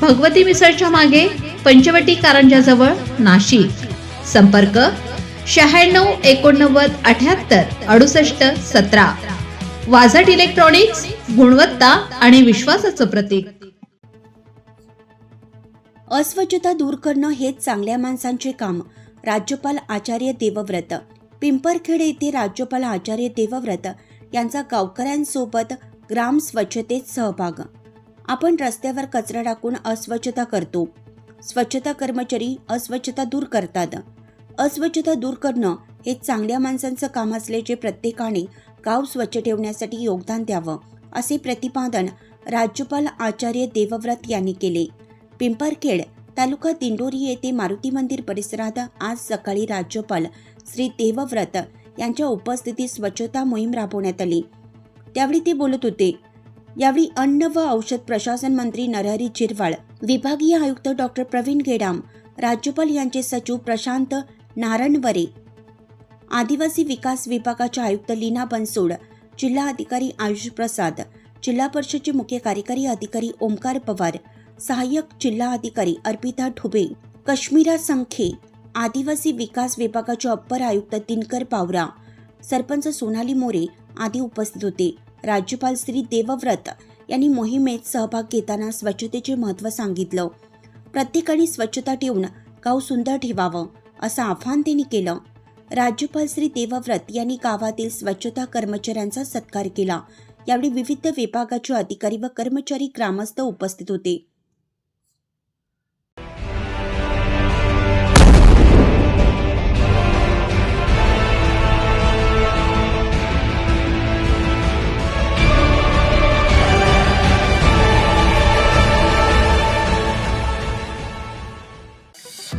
भगवती मिसळच्या मागे पंचवटी कारंजाजवळ नाशिक. संपर्क शहाण्णव एकोणनव्वद अठ्याहत्तर अडुसष्ट सतरा. वाझट इलेक्ट्रॉनिक्स गुणवत्ता आणि विश्वासाचं प्रतीक. अस्वच्छता दूर करणं हेच चांगल्या माणसांचे काम राज्यपाल आचार्य देवव्रत. पिंपरखेड येथे राज्यपाल आचार्य देवव्रत यांचा गावकऱ्यांसोबत ग्राम स्वच्छतेत सहभाग. आपण रस्त्यावर कचरा टाकून अस्वच्छता करतो. स्वच्छता कर्मचारी अस्वच्छता दूर करतात. अस्वच्छता दूर करणं हे चांगल्या माणसांचं काम असल्याचे प्रत्येकाने गाव स्वच्छ ठेवण्यासाठी योगदान द्यावं असे प्रतिपादन राज्यपाल आचार्य देवव्रत यांनी केले. पिंपरखेड तालुका दिंडोरी येथे मारुती मंदिर परिसरात आज सकाळी राज्यपाल श्री देवव्रत यांच्या उपस्थितीत स्वच्छता मोहीम राबवण्यात आली. त्यावेळी ते बोलत होते यावेळी अन्न व औषध प्रशासन मंत्री नरहरी चिरवाळ विभागीय आयुक्त डॉक्टर प्रवीण गेडाम राज्यपाल यांचे सचिव प्रशांत नारणवरे आदिवासी विकास विभागाच्या आयुक्त लीना बनसोड जिल्हा अधिकारी आयुष प्रसाद जिल्हा परिषदचे मुख्य कार्यकारी अधिकारी ओमकार पवार सहाय्यक जिल्हा अधिकारी अर्पिता ढुबे कश्मीरा संखे आदिवासी विकास विभागाचे अप्पर आयुक्त दिनकर पावरा सरपंच सोनाली मोरे आदी उपस्थित होते. राज्यपाल श्री देवव्रत यांनी मोहिमेत सहभाग घेताना स्वच्छतेचे महत्त्व सांगितलं. प्रत्येकाने स्वच्छता ठेवून गाव सुंदर ठेवावं असं आव्हान त्यांनी केलं. राज्यपाल श्री देवव्रत यांनी गावातील स्वच्छता कर्मचाऱ्यांचा सत्कार केला. यावेळी विविध विभागाचे अधिकारी व कर्मचारी ग्रामस्थ उपस्थित होते.